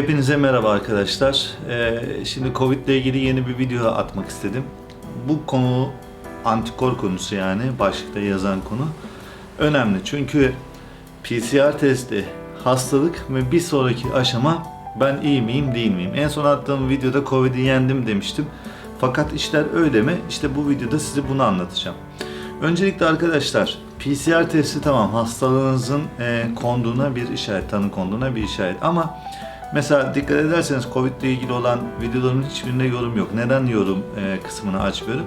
Hepinize merhaba arkadaşlar. Ee, şimdi Covid ile ilgili yeni bir video atmak istedim. Bu konu antikor konusu yani başlıkta yazan konu önemli. Çünkü PCR testi hastalık ve bir sonraki aşama ben iyi miyim değil miyim? En son attığım videoda Covid'i yendim demiştim. Fakat işler öyle mi? İşte bu videoda size bunu anlatacağım. Öncelikle arkadaşlar PCR testi tamam hastalığınızın e, konduğuna bir işaret, tanı konduğuna bir işaret ama mesela dikkat ederseniz Covid ile ilgili olan videolarımın hiçbirinde yorum yok. Neden yorum e, kısmını açmıyorum?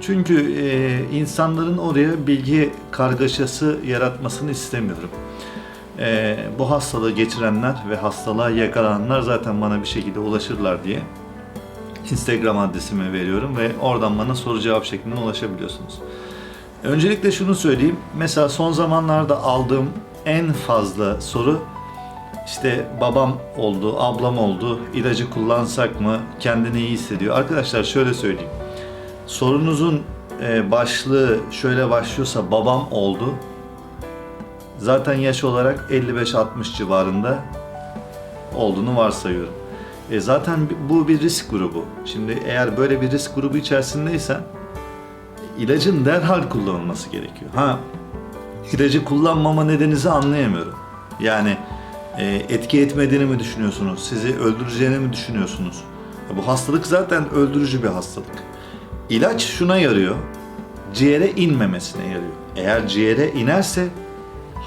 Çünkü e, insanların oraya bilgi kargaşası yaratmasını istemiyorum. E, bu hastalığı geçirenler ve hastalığa yakalananlar zaten bana bir şekilde ulaşırlar diye Instagram adresimi veriyorum ve oradan bana soru cevap şeklinde ulaşabiliyorsunuz. Öncelikle şunu söyleyeyim. Mesela son zamanlarda aldığım en fazla soru işte babam oldu, ablam oldu, ilacı kullansak mı, kendini iyi hissediyor. Arkadaşlar şöyle söyleyeyim. Sorunuzun e, başlığı şöyle başlıyorsa babam oldu. Zaten yaş olarak 55-60 civarında olduğunu varsayıyorum. E zaten bu bir risk grubu. Şimdi eğer böyle bir risk grubu içerisindeysen ilacın derhal kullanılması gerekiyor. Ha ilacı kullanmama nedeninizi anlayamıyorum. Yani etki etmediğini mi düşünüyorsunuz? Sizi öldüreceğini mi düşünüyorsunuz? Ya bu hastalık zaten öldürücü bir hastalık. İlaç şuna yarıyor. Ciğere inmemesine yarıyor. Eğer ciğere inerse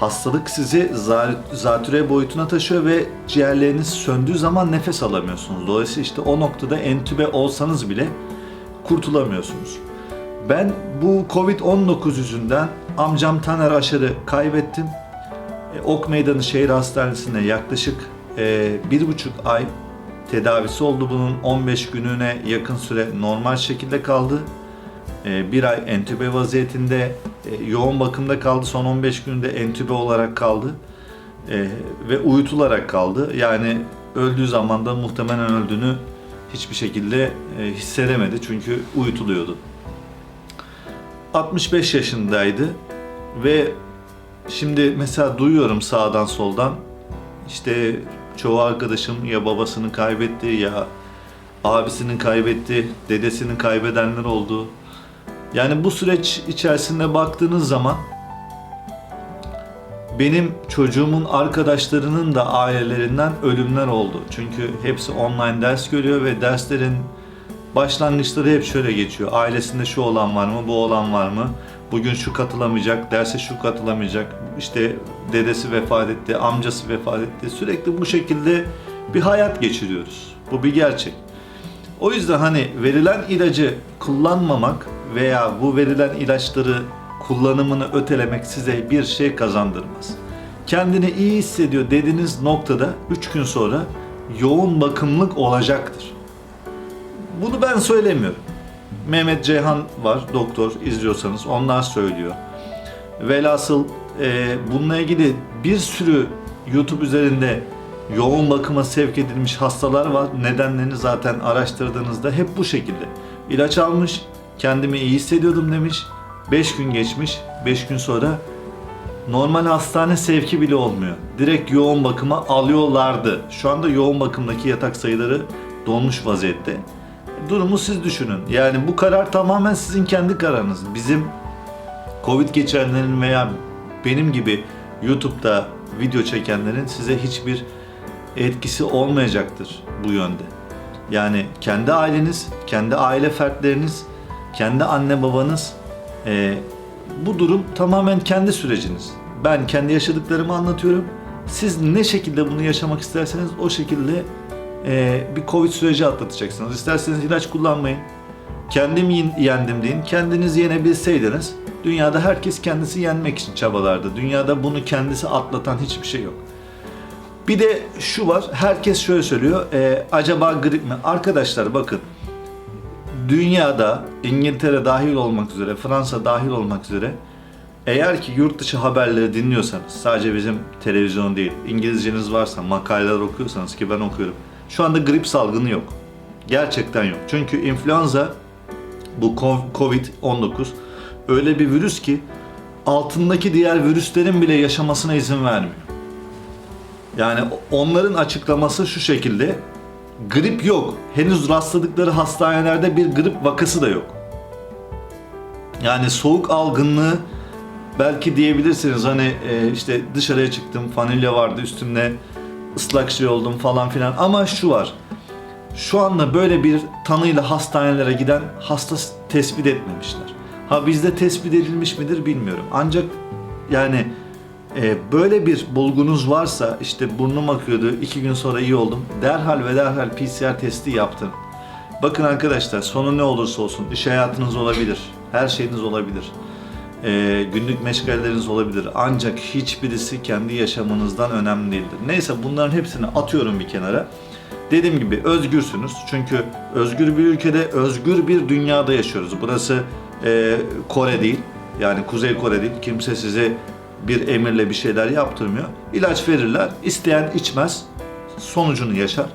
hastalık sizi za- zatüre boyutuna taşıyor ve ciğerleriniz söndüğü zaman nefes alamıyorsunuz. Dolayısıyla işte o noktada entübe olsanız bile kurtulamıyorsunuz. Ben bu Covid-19 yüzünden amcam Taner Aşar'ı kaybettim. E, Ok Meydanı Şehir Hastanesi'nde yaklaşık e, bir buçuk ay tedavisi oldu. Bunun 15 gününe yakın süre normal şekilde kaldı. E, bir ay entübe vaziyetinde yoğun bakımda kaldı. Son 15 günde entübe olarak kaldı. Ve uyutularak kaldı. Yani öldüğü zaman da muhtemelen öldüğünü hiçbir şekilde hissedemedi. Çünkü uyutuluyordu. 65 yaşındaydı ve şimdi mesela duyuyorum sağdan soldan işte çoğu arkadaşım ya babasını kaybetti ya abisinin kaybetti, dedesinin kaybedenler oldu. Yani bu süreç içerisinde baktığınız zaman benim çocuğumun arkadaşlarının da ailelerinden ölümler oldu. Çünkü hepsi online ders görüyor ve derslerin başlangıçları hep şöyle geçiyor. Ailesinde şu olan var mı, bu olan var mı? Bugün şu katılamayacak, derse şu katılamayacak. İşte dedesi vefat etti, amcası vefat etti. Sürekli bu şekilde bir hayat geçiriyoruz. Bu bir gerçek. O yüzden hani verilen ilacı kullanmamak veya bu verilen ilaçları kullanımını ötelemek size bir şey kazandırmaz. Kendini iyi hissediyor dediğiniz noktada 3 gün sonra yoğun bakımlık olacaktır. Bunu ben söylemiyorum. Mehmet Ceyhan var, doktor izliyorsanız onlar söylüyor. Velhasıl e, bununla ilgili bir sürü YouTube üzerinde yoğun bakıma sevk edilmiş hastalar var. Nedenlerini zaten araştırdığınızda hep bu şekilde. İlaç almış, kendimi iyi hissediyordum demiş. 5 gün geçmiş, 5 gün sonra normal hastane sevki bile olmuyor. Direkt yoğun bakıma alıyorlardı. Şu anda yoğun bakımdaki yatak sayıları dolmuş vaziyette. Durumu siz düşünün. Yani bu karar tamamen sizin kendi kararınız. Bizim Covid geçirenlerin veya benim gibi YouTube'da video çekenlerin size hiçbir etkisi olmayacaktır bu yönde. Yani kendi aileniz, kendi aile fertleriniz, kendi anne babanız e, bu durum tamamen kendi süreciniz. Ben kendi yaşadıklarımı anlatıyorum. Siz ne şekilde bunu yaşamak isterseniz o şekilde e, bir Covid süreci atlatacaksınız. İsterseniz ilaç kullanmayın. Kendim yen- yendim deyin. Kendiniz yenebilseydiniz dünyada herkes kendisi yenmek için çabalardı. Dünyada bunu kendisi atlatan hiçbir şey yok. Bir de şu var, herkes şöyle söylüyor, e, acaba grip mi? Arkadaşlar bakın, dünyada İngiltere dahil olmak üzere, Fransa dahil olmak üzere eğer ki yurt dışı haberleri dinliyorsanız, sadece bizim televizyon değil, İngilizceniz varsa, makaleler okuyorsanız ki ben okuyorum. Şu anda grip salgını yok. Gerçekten yok. Çünkü influenza, bu Covid-19 öyle bir virüs ki altındaki diğer virüslerin bile yaşamasına izin vermiyor. Yani onların açıklaması şu şekilde. Grip yok. Henüz rastladıkları hastanelerde bir grip vakası da yok. Yani soğuk algınlığı belki diyebilirsiniz hani e, işte dışarıya çıktım fanilya vardı üstümde ıslak şey oldum falan filan ama şu var. Şu anda böyle bir tanıyla hastanelere giden hasta tespit etmemişler. Ha bizde tespit edilmiş midir bilmiyorum. Ancak yani e, böyle bir bulgunuz varsa işte burnum akıyordu iki gün sonra iyi oldum. Derhal ve derhal PCR testi yaptım. Bakın arkadaşlar sonu ne olursa olsun iş hayatınız olabilir. Her şeyiniz olabilir. E, günlük meşgalleriniz olabilir. Ancak hiçbirisi kendi yaşamınızdan önemli değildir. Neyse bunların hepsini atıyorum bir kenara. Dediğim gibi özgürsünüz. Çünkü özgür bir ülkede, özgür bir dünyada yaşıyoruz. Burası e, Kore değil. Yani Kuzey Kore değil. Kimse size bir emirle bir şeyler yaptırmıyor. İlaç verirler. İsteyen içmez. Sonucunu yaşar.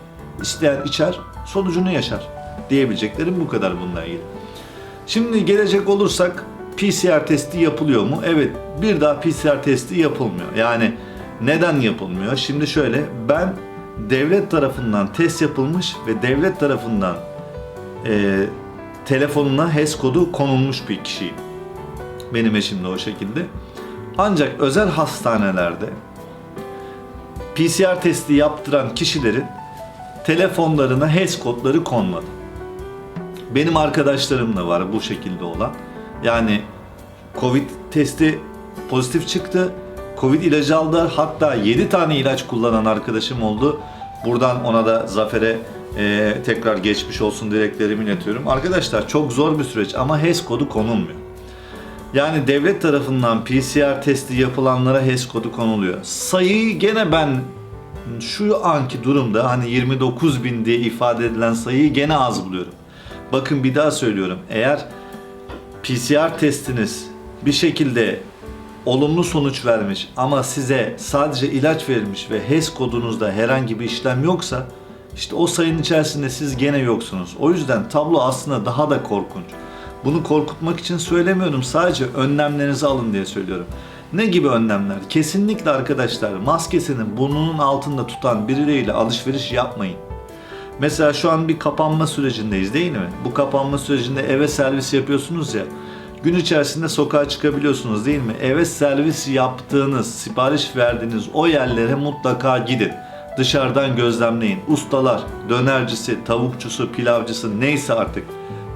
İsteyen içer. Sonucunu yaşar. Diyebileceklerim bu kadar bununla ilgili. Şimdi gelecek olursak PCR testi yapılıyor mu? Evet. Bir daha PCR testi yapılmıyor. Yani neden yapılmıyor? Şimdi şöyle ben devlet tarafından test yapılmış ve devlet tarafından e, telefonuna HES kodu konulmuş bir kişiyim. Benim eşim de o şekilde. Ancak özel hastanelerde PCR testi yaptıran kişilerin telefonlarına HES kodları konmadı. Benim arkadaşlarım da var bu şekilde olan. Yani Covid testi pozitif çıktı. Covid ilacı aldılar. Hatta 7 tane ilaç kullanan arkadaşım oldu. Buradan ona da Zafer'e e, tekrar geçmiş olsun dileklerimi iletiyorum. Arkadaşlar çok zor bir süreç ama HES kodu konulmuyor. Yani devlet tarafından PCR testi yapılanlara HES kodu konuluyor. Sayıyı gene ben şu anki durumda hani 29 bin diye ifade edilen sayıyı gene az buluyorum. Bakın bir daha söylüyorum. Eğer PCR testiniz bir şekilde olumlu sonuç vermiş ama size sadece ilaç verilmiş ve HES kodunuzda herhangi bir işlem yoksa işte o sayının içerisinde siz gene yoksunuz. O yüzden tablo aslında daha da korkunç. Bunu korkutmak için söylemiyorum. Sadece önlemlerinizi alın diye söylüyorum. Ne gibi önlemler? Kesinlikle arkadaşlar maskesini burnunun altında tutan birileriyle alışveriş yapmayın. Mesela şu an bir kapanma sürecindeyiz değil mi? Bu kapanma sürecinde eve servis yapıyorsunuz ya. Gün içerisinde sokağa çıkabiliyorsunuz değil mi? Eve servis yaptığınız, sipariş verdiğiniz o yerlere mutlaka gidin. Dışarıdan gözlemleyin. Ustalar, dönercisi, tavukçusu, pilavcısı neyse artık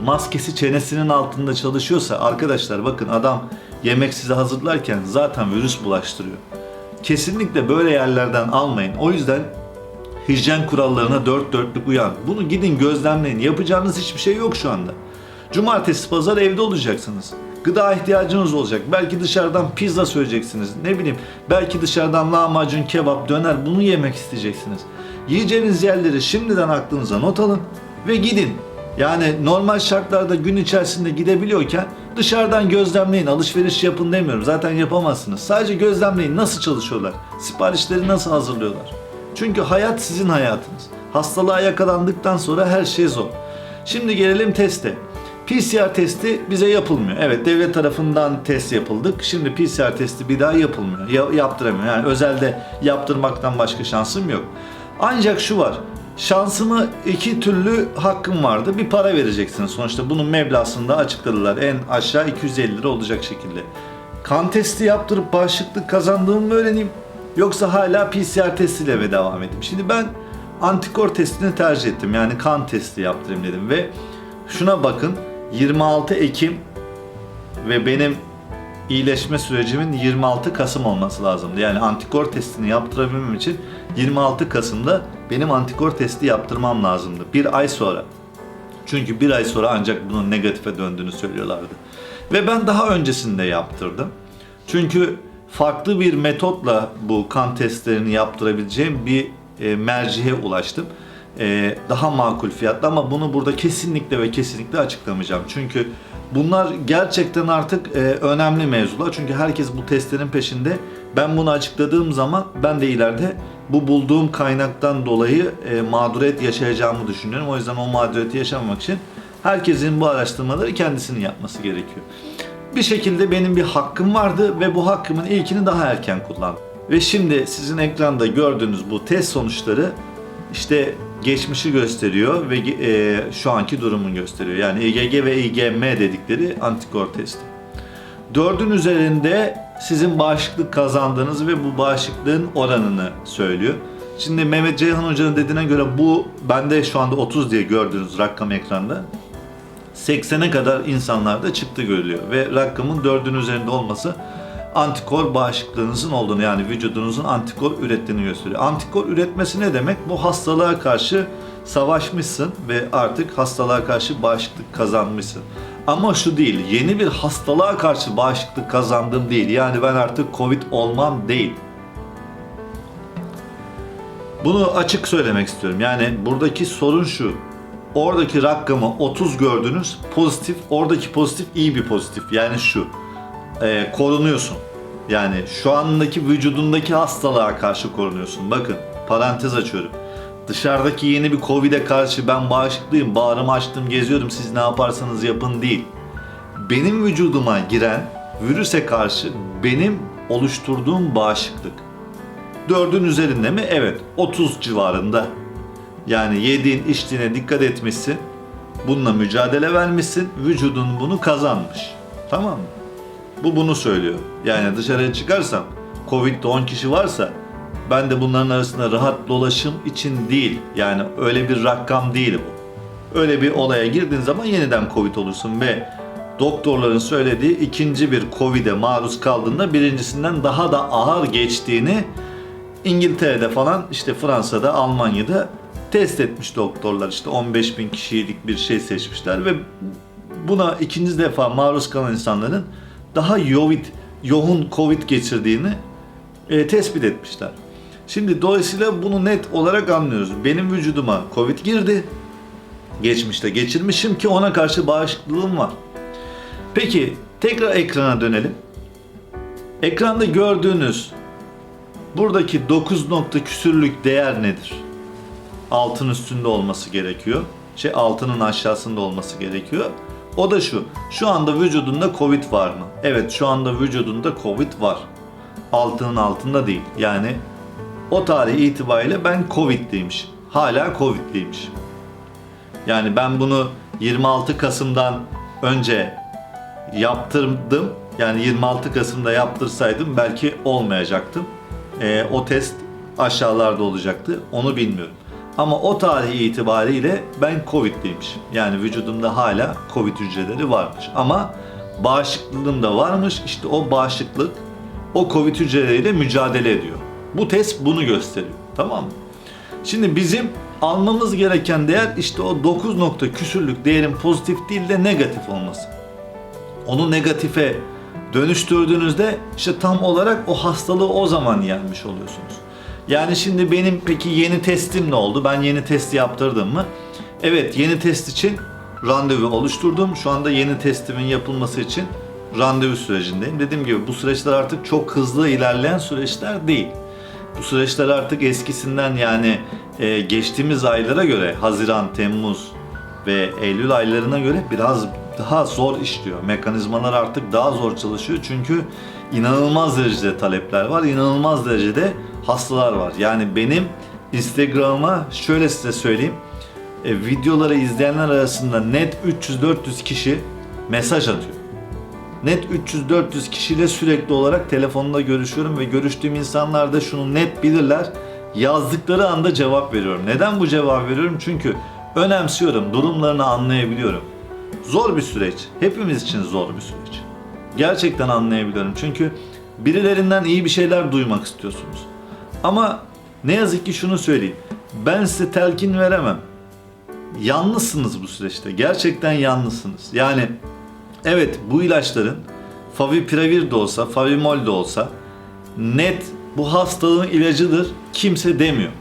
maskesi çenesinin altında çalışıyorsa arkadaşlar bakın adam yemek size hazırlarken zaten virüs bulaştırıyor. Kesinlikle böyle yerlerden almayın. O yüzden hijyen kurallarına dört dörtlük uyan. Bunu gidin gözlemleyin. Yapacağınız hiçbir şey yok şu anda. Cumartesi pazar evde olacaksınız. Gıda ihtiyacınız olacak. Belki dışarıdan pizza söyleyeceksiniz. Ne bileyim belki dışarıdan lahmacun, kebap, döner bunu yemek isteyeceksiniz. Yiyeceğiniz yerleri şimdiden aklınıza not alın ve gidin. Yani normal şartlarda gün içerisinde gidebiliyorken dışarıdan gözlemleyin, alışveriş yapın demiyorum. Zaten yapamazsınız. Sadece gözlemleyin nasıl çalışıyorlar, siparişleri nasıl hazırlıyorlar. Çünkü hayat sizin hayatınız. Hastalığa yakalandıktan sonra her şey zor. Şimdi gelelim teste. PCR testi bize yapılmıyor. Evet devlet tarafından test yapıldık. Şimdi PCR testi bir daha yapılmıyor. Ya, yaptıramıyor. Yani özelde yaptırmaktan başka şansım yok. Ancak şu var. Şansımı iki türlü hakkım vardı. Bir para vereceksiniz. Sonuçta bunun meblağını açıkladılar. En aşağı 250 lira olacak şekilde. Kan testi yaptırıp bağışıklık kazandığımı mı öğreneyim? Yoksa hala PCR testiyle mi devam edeyim? Şimdi ben antikor testini tercih ettim. Yani kan testi yaptırayım dedim ve şuna bakın 26 Ekim ve benim iyileşme sürecimin 26 Kasım olması lazımdı. Yani antikor testini yaptırabilmem için 26 Kasım'da benim antikor testi yaptırmam lazımdı. Bir ay sonra. Çünkü bir ay sonra ancak bunun negatife döndüğünü söylüyorlardı. Ve ben daha öncesinde yaptırdım. Çünkü farklı bir metotla bu kan testlerini yaptırabileceğim bir e, mercihe ulaştım. E, daha makul fiyatlı ama bunu burada kesinlikle ve kesinlikle açıklamayacağım. Çünkü bunlar gerçekten artık e, önemli mevzular. Çünkü herkes bu testlerin peşinde. Ben bunu açıkladığım zaman ben de ileride bu bulduğum kaynaktan dolayı e, mağduriyet yaşayacağımı düşünüyorum. O yüzden o mağduriyeti yaşamamak için herkesin bu araştırmaları kendisinin yapması gerekiyor. Bir şekilde benim bir hakkım vardı ve bu hakkımın ilkini daha erken kullandım. Ve şimdi sizin ekranda gördüğünüz bu test sonuçları işte geçmişi gösteriyor ve e, şu anki durumu gösteriyor. Yani IgG ve IgM dedikleri antikor testi. Dördün üzerinde sizin bağışıklık kazandığınız ve bu bağışıklığın oranını söylüyor. Şimdi Mehmet Ceyhan Hoca'nın dediğine göre bu bende şu anda 30 diye gördüğünüz rakam ekranda 80'e kadar insanlarda çıktı görülüyor ve rakamın 4'ün üzerinde olması antikor bağışıklığınızın olduğunu yani vücudunuzun antikor ürettiğini gösteriyor. Antikor üretmesi ne demek? Bu hastalığa karşı savaşmışsın ve artık hastalığa karşı bağışıklık kazanmışsın. Ama şu değil, yeni bir hastalığa karşı bağışıklık kazandım değil. Yani ben artık Covid olmam değil. Bunu açık söylemek istiyorum. Yani buradaki sorun şu. Oradaki rakamı 30 gördünüz. Pozitif. Oradaki pozitif iyi bir pozitif. Yani şu. e, korunuyorsun. Yani şu andaki vücudundaki hastalığa karşı korunuyorsun. Bakın parantez açıyorum. Dışarıdaki yeni bir Covid'e karşı ben bağışıklıyım, bağrımı açtım, geziyorum siz ne yaparsanız yapın değil. Benim vücuduma giren virüse karşı benim oluşturduğum bağışıklık. Dördün üzerinde mi? Evet. 30 civarında. Yani yediğin içtiğine dikkat etmişsin. Bununla mücadele vermişsin. Vücudun bunu kazanmış. Tamam mı? Bu bunu söylüyor. Yani dışarıya çıkarsam Covid'de 10 kişi varsa ben de bunların arasında rahat dolaşım için değil. Yani öyle bir rakam değil bu. Öyle bir olaya girdiğin zaman yeniden Covid olursun ve doktorların söylediği ikinci bir Covid'e maruz kaldığında birincisinden daha da ağır geçtiğini İngiltere'de falan işte Fransa'da, Almanya'da test etmiş doktorlar işte 15 bin kişilik bir şey seçmişler ve buna ikinci defa maruz kalan insanların daha yoğun, yoğun Covid geçirdiğini e, tespit etmişler. Şimdi dolayısıyla bunu net olarak anlıyoruz. Benim vücuduma Covid girdi. Geçmişte geçirmişim ki ona karşı bağışıklığım var. Peki tekrar ekrana dönelim. Ekranda gördüğünüz buradaki 9 nokta küsürlük değer nedir? Altın üstünde olması gerekiyor. Şey altının aşağısında olması gerekiyor. O da şu. Şu anda vücudunda Covid var mı? Evet şu anda vücudunda Covid var. Altının altında değil. Yani o tarih itibariyle ben Covid'liymişim. Hala Covid'liymişim. Yani ben bunu 26 Kasım'dan önce yaptırdım. Yani 26 Kasım'da yaptırsaydım belki olmayacaktım. Ee, o test aşağılarda olacaktı. Onu bilmiyorum. Ama o tarih itibariyle ben Covid'liymişim. Yani vücudumda hala Covid hücreleri varmış. Ama bağışıklığım da varmış. İşte o bağışıklık o Covid hücreleriyle mücadele ediyor. Bu test bunu gösteriyor. Tamam mı? Şimdi bizim almamız gereken değer işte o 9 nokta küsürlük değerin pozitif değil de negatif olması. Onu negatife dönüştürdüğünüzde işte tam olarak o hastalığı o zaman yenmiş oluyorsunuz. Yani şimdi benim peki yeni testim ne oldu? Ben yeni testi yaptırdım mı? Evet yeni test için randevu oluşturdum. Şu anda yeni testimin yapılması için randevu sürecindeyim. Dediğim gibi bu süreçler artık çok hızlı ilerleyen süreçler değil. Bu süreçler artık eskisinden yani e, geçtiğimiz aylara göre Haziran, Temmuz ve Eylül aylarına göre biraz daha zor işliyor. Mekanizmalar artık daha zor çalışıyor çünkü inanılmaz derecede talepler var, inanılmaz derecede hastalar var. Yani benim Instagram'a şöyle size söyleyeyim, e, videoları izleyenler arasında net 300-400 kişi mesaj atıyor. Net 300-400 kişiyle sürekli olarak telefonda görüşüyorum ve görüştüğüm insanlar da şunu net bilirler. Yazdıkları anda cevap veriyorum. Neden bu cevap veriyorum? Çünkü önemsiyorum, durumlarını anlayabiliyorum. Zor bir süreç. Hepimiz için zor bir süreç. Gerçekten anlayabiliyorum. Çünkü birilerinden iyi bir şeyler duymak istiyorsunuz. Ama ne yazık ki şunu söyleyeyim. Ben size telkin veremem. Yalnızsınız bu süreçte. Gerçekten yalnızsınız. Yani evet bu ilaçların favipiravir de olsa, favimol de olsa net bu hastalığın ilacıdır kimse demiyor.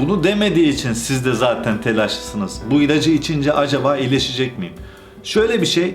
Bunu demediği için siz de zaten telaşlısınız. Bu ilacı içince acaba iyileşecek miyim? Şöyle bir şey,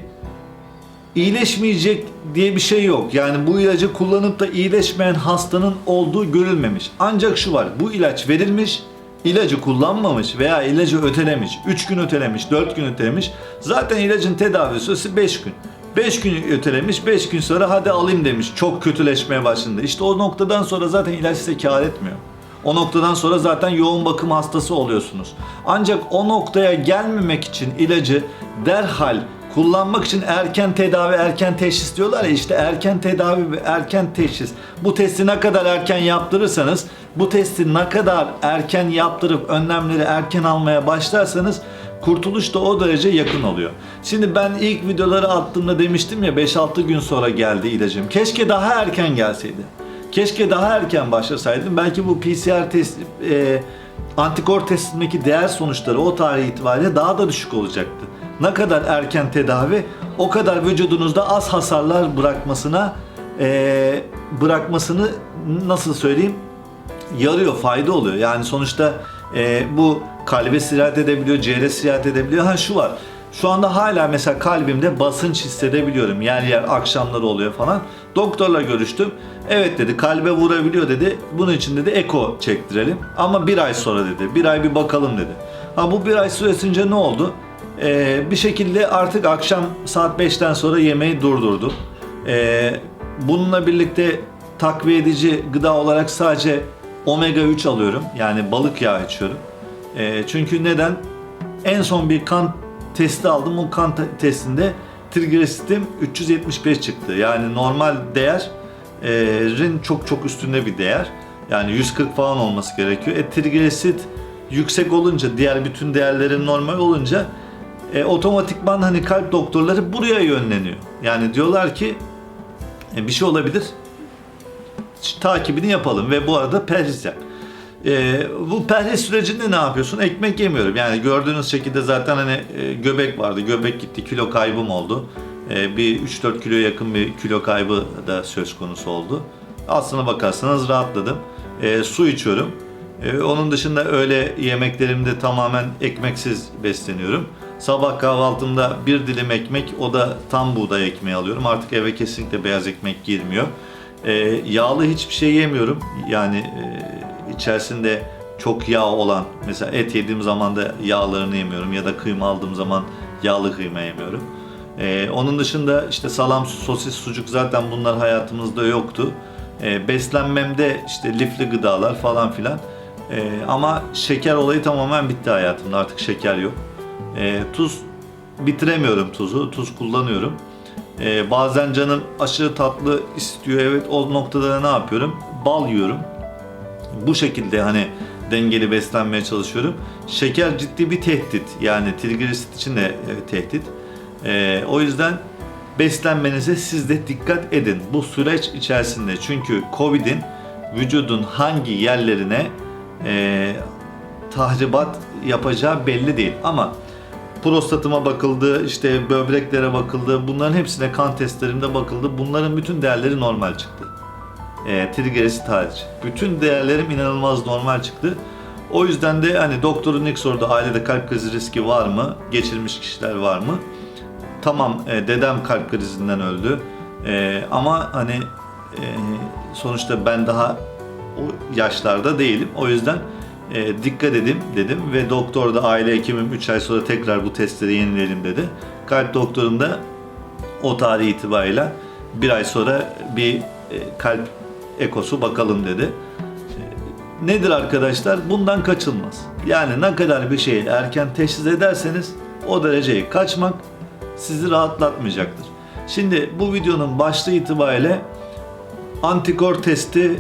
iyileşmeyecek diye bir şey yok. Yani bu ilacı kullanıp da iyileşmeyen hastanın olduğu görülmemiş. Ancak şu var, bu ilaç verilmiş, ilacı kullanmamış veya ilacı ötelemiş, 3 gün ötelemiş, 4 gün ötelemiş. Zaten ilacın tedavi süresi 5 gün. 5 gün ötelemiş, 5 gün sonra hadi alayım demiş. Çok kötüleşmeye başladı. İşte o noktadan sonra zaten ilaç size kâr etmiyor. O noktadan sonra zaten yoğun bakım hastası oluyorsunuz. Ancak o noktaya gelmemek için ilacı derhal kullanmak için erken tedavi, erken teşhis diyorlar ya işte erken tedavi ve erken teşhis. Bu testi ne kadar erken yaptırırsanız, bu testi ne kadar erken yaptırıp önlemleri erken almaya başlarsanız kurtuluş da o derece yakın oluyor. Şimdi ben ilk videoları attığımda demiştim ya 5-6 gün sonra geldi ilacım. Keşke daha erken gelseydi. Keşke daha erken başlasaydım. Belki bu PCR test, e, antikor testindeki değer sonuçları o tarih itibariyle daha da düşük olacaktı. Ne kadar erken tedavi o kadar vücudunuzda az hasarlar bırakmasına e, bırakmasını nasıl söyleyeyim yarıyor, fayda oluyor. Yani sonuçta e, bu kalbe sirayet edebiliyor, ciğere sirayet edebiliyor. Ha şu var. Şu anda hala mesela kalbimde basınç hissedebiliyorum. Yer yer akşamları oluyor falan. Doktorla görüştüm. Evet dedi kalbe vurabiliyor dedi. Bunun için dedi eko çektirelim. Ama bir ay sonra dedi. Bir ay bir bakalım dedi. Ha bu bir ay süresince ne oldu? Ee, bir şekilde artık akşam saat 5'ten sonra yemeği durdurdum. Ee, bununla birlikte takviye edici gıda olarak sadece omega 3 alıyorum. Yani balık yağı içiyorum. Ee, çünkü neden? En son bir kan testi aldım. O kan te- testinde trigliseridim 375 çıktı. Yani normal değerin çok çok üstünde bir değer. Yani 140 falan olması gerekiyor. E trigliserit yüksek olunca, diğer bütün değerlerin normal olunca e, otomatikman hani kalp doktorları buraya yönleniyor. Yani diyorlar ki e, bir şey olabilir. Takibini yapalım ve bu arada perhiz yap. E, bu perhiz sürecinde ne yapıyorsun? Ekmek yemiyorum. Yani gördüğünüz şekilde zaten hani e, göbek vardı. Göbek gitti. Kilo kaybım oldu. E, bir 3-4 kilo yakın bir kilo kaybı da söz konusu oldu. Aslına bakarsanız rahatladım. E, su içiyorum. E, onun dışında öğle yemeklerimde tamamen ekmeksiz besleniyorum. Sabah kahvaltımda bir dilim ekmek, o da tam buğday ekmeği alıyorum. Artık eve kesinlikle beyaz ekmek girmiyor. E, yağlı hiçbir şey yemiyorum. Yani e, içerisinde çok yağ olan, mesela et yediğim zaman da yağlarını yemiyorum ya da kıyma aldığım zaman yağlı kıyma yemiyorum. E, onun dışında işte salam, sosis, sucuk zaten bunlar hayatımızda yoktu. E, beslenmemde işte lifli gıdalar falan filan. E, ama şeker olayı tamamen bitti hayatımda. Artık şeker yok. E, tuz bitiremiyorum tuzu. Tuz kullanıyorum. E, bazen canım aşırı tatlı istiyor. Evet o noktada ne yapıyorum? Bal yiyorum. Bu şekilde hani dengeli beslenmeye çalışıyorum. Şeker ciddi bir tehdit. Yani trigliserit için de e, tehdit. E, o yüzden beslenmenize siz de dikkat edin bu süreç içerisinde. Çünkü Covid'in vücudun hangi yerlerine e, tahribat yapacağı belli değil. Ama prostatıma bakıldı, işte böbreklere bakıldı. Bunların hepsine kan testlerimde bakıldı. Bunların bütün değerleri normal çıktı. E, trigliserit hariç. Bütün değerlerim inanılmaz normal çıktı. O yüzden de hani doktorun ilk sorduğu ailede kalp krizi riski var mı? Geçirmiş kişiler var mı? Tamam e, dedem kalp krizinden öldü. E, ama hani e, sonuçta ben daha o yaşlarda değilim. O yüzden e, dikkat edin dedim ve doktor da aile hekimim 3 ay sonra tekrar bu testleri yenileyelim dedi. Kalp doktorum da o tarih itibariyle bir ay sonra bir e, kalp ekosu bakalım dedi. E, Nedir arkadaşlar? Bundan kaçılmaz. Yani ne kadar bir şeyi erken teşhis ederseniz o dereceyi kaçmak sizi rahatlatmayacaktır. Şimdi bu videonun başlığı itibariyle antikor testi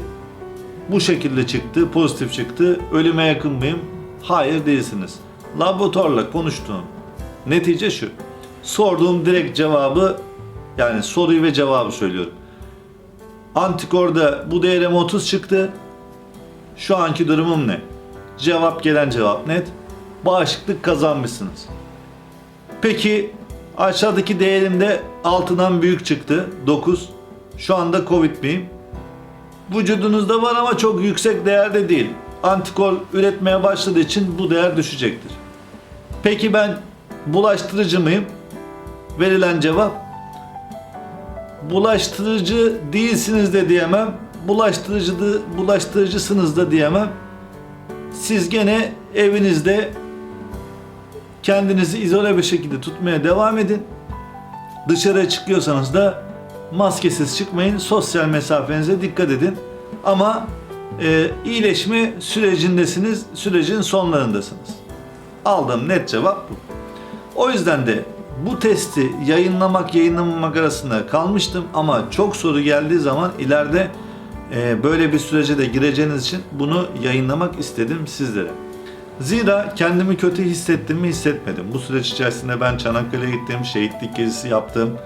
bu şekilde çıktı, pozitif çıktı. Ölüme yakın mıyım? Hayır değilsiniz. Laboratuvarla konuştuğum netice şu. Sorduğum direkt cevabı yani soruyu ve cevabı söylüyorum. Antikorda bu değerim 30 çıktı. Şu anki durumum ne? Cevap gelen cevap net. Bağışıklık kazanmışsınız. Peki aşağıdaki değerimde altından büyük çıktı. 9. Şu anda Covid miyim? Vücudunuzda var ama çok yüksek değerde değil. Antikor üretmeye başladığı için bu değer düşecektir. Peki ben bulaştırıcı mıyım? Verilen cevap bulaştırıcı değilsiniz de diyemem. Bulaştırıcı bulaştırıcısınız da diyemem. Siz gene evinizde kendinizi izole bir şekilde tutmaya devam edin. Dışarıya çıkıyorsanız da maskesiz çıkmayın. Sosyal mesafenize dikkat edin. Ama e, iyileşme sürecindesiniz. Sürecin sonlarındasınız. Aldığım net cevap bu. O yüzden de bu testi yayınlamak yayınlamamak arasında kalmıştım ama çok soru geldiği zaman ileride e, böyle bir sürece de gireceğiniz için bunu yayınlamak istedim sizlere. Zira kendimi kötü hissettim mi hissetmedim. Bu süreç içerisinde ben Çanakkale'ye gittim, şehitlik gezisi yaptım.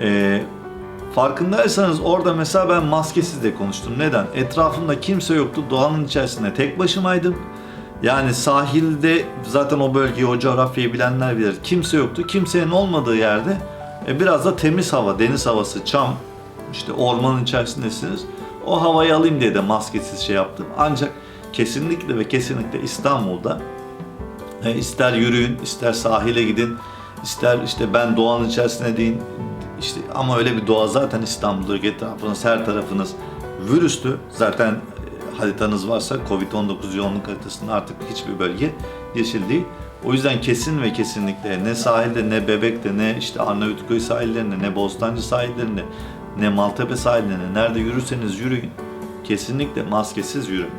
E, farkındaysanız orada mesela ben maskesiz de konuştum. Neden? Etrafımda kimse yoktu. Doğanın içerisinde tek başımaydım. Yani sahilde zaten o bölgeyi, o coğrafyayı bilenler bilir. Kimse yoktu. Kimsenin olmadığı yerde e, biraz da temiz hava, deniz havası, çam, işte ormanın içerisindesiniz. O havayı alayım diye de maskesiz şey yaptım. Ancak kesinlikle ve kesinlikle İstanbul'da e, ister yürüyün, ister sahile gidin, ister işte ben doğanın içerisine deyin, işte ama öyle bir doğa zaten İstanbul'da etrafınız, her tarafınız virüslü. Zaten e, haritanız varsa Covid-19 yoğunluk haritasında artık hiçbir bölge yeşil değil. O yüzden kesin ve kesinlikle ne sahilde ne Bebek'te ne işte Arnavutköy sahillerinde ne Bostancı sahillerinde ne Maltepe sahillerinde nerede yürürseniz yürüyün. Kesinlikle maskesiz yürüyün.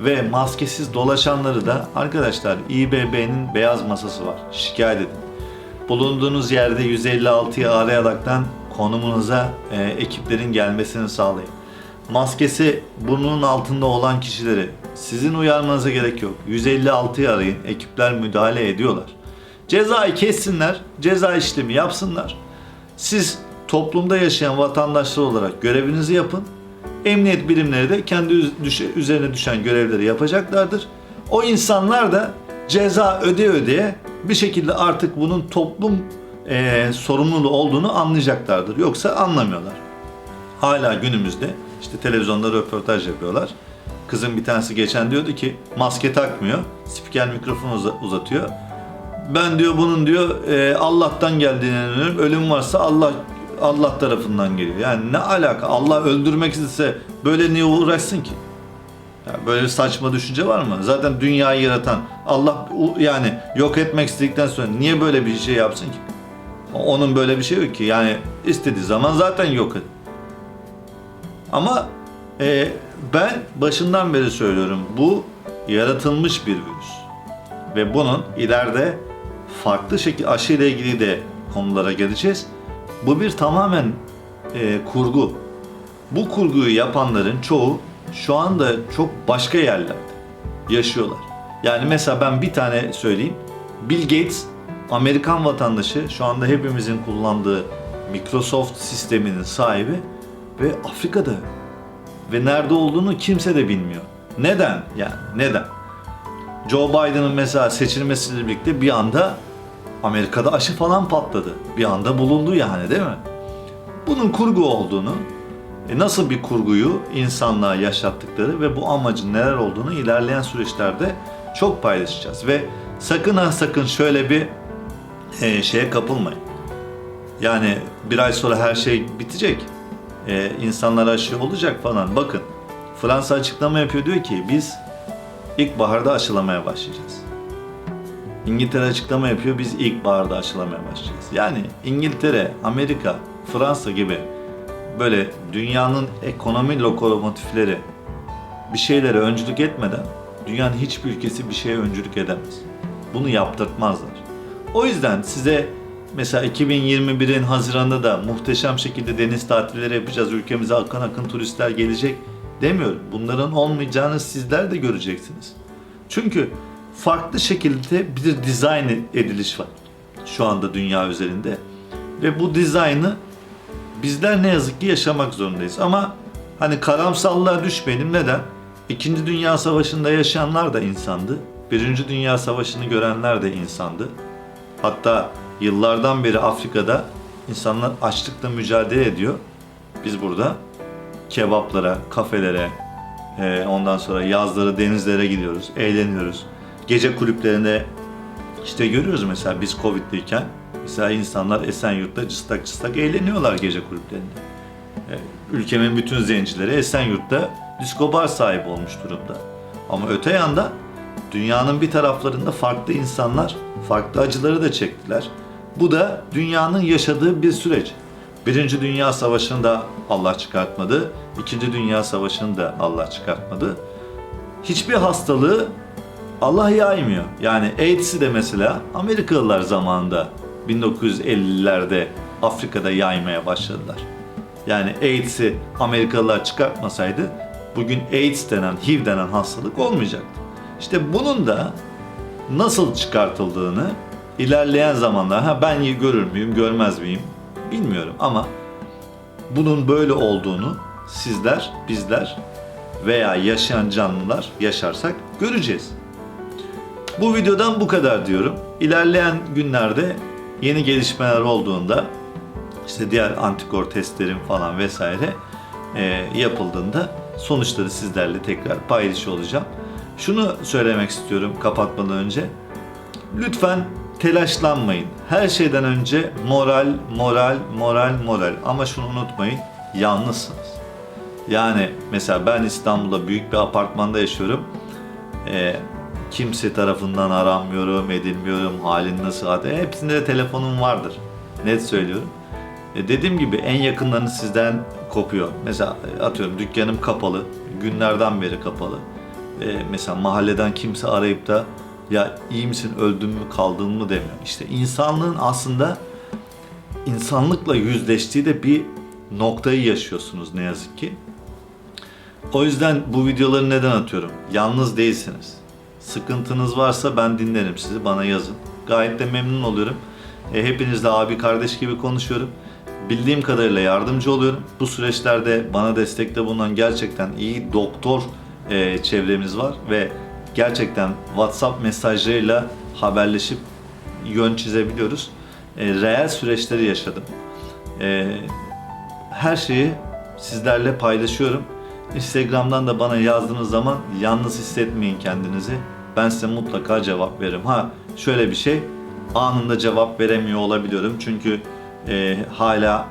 Ve maskesiz dolaşanları da arkadaşlar İBB'nin beyaz masası var. Şikayet edin. Bulunduğunuz yerde 156'yı arayaraktan konumunuza e, ekiplerin gelmesini sağlayın. Maskesi burnunun altında olan kişileri sizin uyarmanıza gerek yok. 156'yı arayın. Ekipler müdahale ediyorlar. Cezayı kessinler, ceza işlemi yapsınlar. Siz toplumda yaşayan vatandaşlar olarak görevinizi yapın. Emniyet birimleri de kendi üzerine düşen görevleri yapacaklardır. O insanlar da ceza öde ödeye bir şekilde artık bunun toplum eee sorumluluğu olduğunu anlayacaklardır. Yoksa anlamıyorlar. Hala günümüzde işte televizyonda röportaj yapıyorlar. Kızın bir tanesi geçen diyordu ki maske takmıyor. Spiker mikrofonu uza- uzatıyor. Ben diyor bunun diyor e, Allah'tan geldiğine inanıyorum. Ölüm varsa Allah Allah tarafından geliyor. Yani ne alaka? Allah öldürmek istese böyle niye uğraşsın ki? Ya böyle saçma düşünce var mı? Zaten dünyayı yaratan Allah yani yok etmek istedikten sonra niye böyle bir şey yapsın ki? Onun böyle bir şey yok ki. Yani istediği zaman zaten yok et. Ama e, ben başından beri söylüyorum bu yaratılmış bir virüs. Ve bunun ileride farklı şekilde aşı ile ilgili de konulara geleceğiz. Bu bir tamamen e, kurgu. Bu kurguyu yapanların çoğu şu anda çok başka yerlerde yaşıyorlar. Yani mesela ben bir tane söyleyeyim. Bill Gates Amerikan vatandaşı şu anda hepimizin kullandığı Microsoft sisteminin sahibi ve Afrika'da ve nerede olduğunu kimse de bilmiyor. Neden? Yani neden? Joe Biden'ın mesela seçilmesiyle birlikte bir anda Amerika'da aşı falan patladı. Bir anda bulundu yani değil mi? Bunun kurgu olduğunu, e, nasıl bir kurguyu insanlığa yaşattıkları ve bu amacın neler olduğunu ilerleyen süreçlerde çok paylaşacağız. Ve sakın ha sakın şöyle bir e, şeye kapılmayın. Yani bir ay sonra her şey bitecek. E, insanlar aşı olacak falan. Bakın Fransa açıklama yapıyor diyor ki biz ilkbaharda aşılamaya başlayacağız. İngiltere açıklama yapıyor biz ilkbaharda aşılamaya başlayacağız. Yani İngiltere, Amerika, Fransa gibi böyle dünyanın ekonomi lokomotifleri bir şeylere öncülük etmeden dünyanın hiçbir ülkesi bir şeye öncülük edemez. Bunu yaptırtmazlar. O yüzden size mesela 2021'in Haziran'da da muhteşem şekilde deniz tatilleri yapacağız. Ülkemize akın akın turistler gelecek demiyorum. Bunların olmayacağını sizler de göreceksiniz. Çünkü farklı şekilde bir dizayn ediliş var şu anda dünya üzerinde. Ve bu dizaynı bizler ne yazık ki yaşamak zorundayız. Ama hani karamsallığa düşmeyelim. Neden? İkinci Dünya Savaşı'nda yaşayanlar da insandı. Birinci Dünya Savaşı'nı görenler de insandı. Hatta yıllardan beri Afrika'da insanlar açlıkla mücadele ediyor. Biz burada kebaplara, kafelere, e, ondan sonra yazları denizlere gidiyoruz, eğleniyoruz. Gece kulüplerinde işte görüyoruz mesela biz Covid'deyken mesela insanlar Esenyurt'ta cıstak cıstak eğleniyorlar gece kulüplerinde. E, ülkemin bütün zencileri Esenyurt'ta disco bar sahibi olmuş durumda. Ama öte yanda dünyanın bir taraflarında farklı insanlar farklı acıları da çektiler. Bu da dünyanın yaşadığı bir süreç. Birinci Dünya Savaşı'nı da Allah çıkartmadı. İkinci Dünya Savaşı'nı da Allah çıkartmadı. Hiçbir hastalığı Allah yaymıyor. Yani AIDS'i de mesela Amerikalılar zamanında 1950'lerde Afrika'da yaymaya başladılar. Yani AIDS'i Amerikalılar çıkartmasaydı bugün AIDS denen, HIV denen hastalık olmayacaktı. İşte bunun da nasıl çıkartıldığını ilerleyen zamanlar, ha ben iyi görür müyüm, görmez miyim bilmiyorum ama bunun böyle olduğunu sizler, bizler veya yaşayan canlılar yaşarsak göreceğiz. Bu videodan bu kadar diyorum. İlerleyen günlerde yeni gelişmeler olduğunda işte diğer antikor testlerin falan vesaire e, yapıldığında sonuçları sizlerle tekrar paylaşıyor olacağım. Şunu söylemek istiyorum kapatmadan önce. Lütfen telaşlanmayın. Her şeyden önce moral, moral, moral, moral. Ama şunu unutmayın, yalnızsınız. Yani mesela ben İstanbul'da büyük bir apartmanda yaşıyorum. Ee, kimse tarafından aranmıyorum, edilmiyorum, halin nasıl? Hadi hepsinde de telefonum vardır. Net söylüyorum. E, dediğim gibi en yakınlarınız sizden kopuyor. Mesela atıyorum dükkanım kapalı, günlerden beri kapalı. E, mesela mahalleden kimse arayıp da ya iyi misin, öldün mü, kaldın mı demiyor. İşte insanlığın aslında insanlıkla yüzleştiği de bir noktayı yaşıyorsunuz ne yazık ki. O yüzden bu videoları neden atıyorum? Yalnız değilsiniz. Sıkıntınız varsa ben dinlerim sizi, bana yazın. Gayet de memnun oluyorum. E, hepinizle abi kardeş gibi konuşuyorum. Bildiğim kadarıyla yardımcı oluyorum. Bu süreçlerde bana destekte bulunan gerçekten iyi doktor e, çevremiz var ve gerçekten WhatsApp mesajlarıyla haberleşip yön çizebiliyoruz. E, reel süreçleri yaşadım. E, her şeyi sizlerle paylaşıyorum. Instagram'dan da bana yazdığınız zaman yalnız hissetmeyin kendinizi. Ben size mutlaka cevap veririm. Ha şöyle bir şey anında cevap veremiyor olabiliyorum. Çünkü e, hala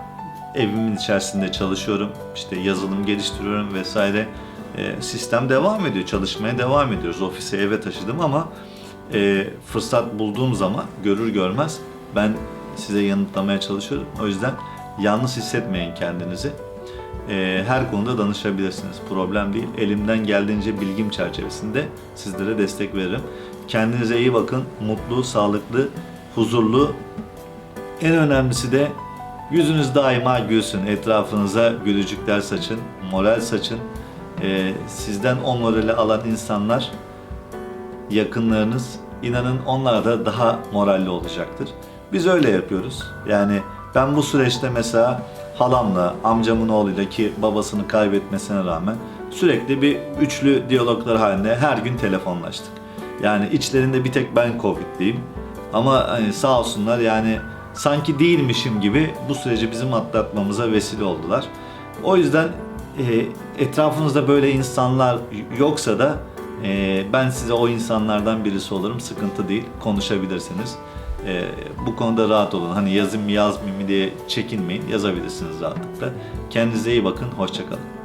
evimin içerisinde çalışıyorum. İşte yazılım geliştiriyorum vesaire. E, sistem devam ediyor. Çalışmaya devam ediyoruz. Ofise eve taşıdım ama e, fırsat bulduğum zaman görür görmez ben size yanıtlamaya çalışıyorum. O yüzden yalnız hissetmeyin kendinizi. E, her konuda danışabilirsiniz. Problem değil. Elimden geldiğince bilgim çerçevesinde sizlere destek veririm. Kendinize iyi bakın. Mutlu, sağlıklı, huzurlu. En önemlisi de yüzünüz daima gülsün. Etrafınıza gülücükler saçın, moral saçın. E, sizden o morali alan insanlar yakınlarınız inanın onlar da daha moralli olacaktır. Biz öyle yapıyoruz. Yani ben bu süreçte mesela halamla, amcamın oğluyla ki babasını kaybetmesine rağmen sürekli bir üçlü diyaloglar halinde her gün telefonlaştık. Yani içlerinde bir tek ben Covid'liyim. Ama hani sağ olsunlar yani sanki değilmişim gibi bu süreci bizim atlatmamıza vesile oldular. O yüzden e, etrafınızda böyle insanlar yoksa da e, ben size o insanlardan birisi olurum. Sıkıntı değil. Konuşabilirsiniz. E, bu konuda rahat olun. Hani yazayım mı yazmayayım mı diye çekinmeyin. Yazabilirsiniz rahatlıkla. Kendinize iyi bakın. Hoşçakalın.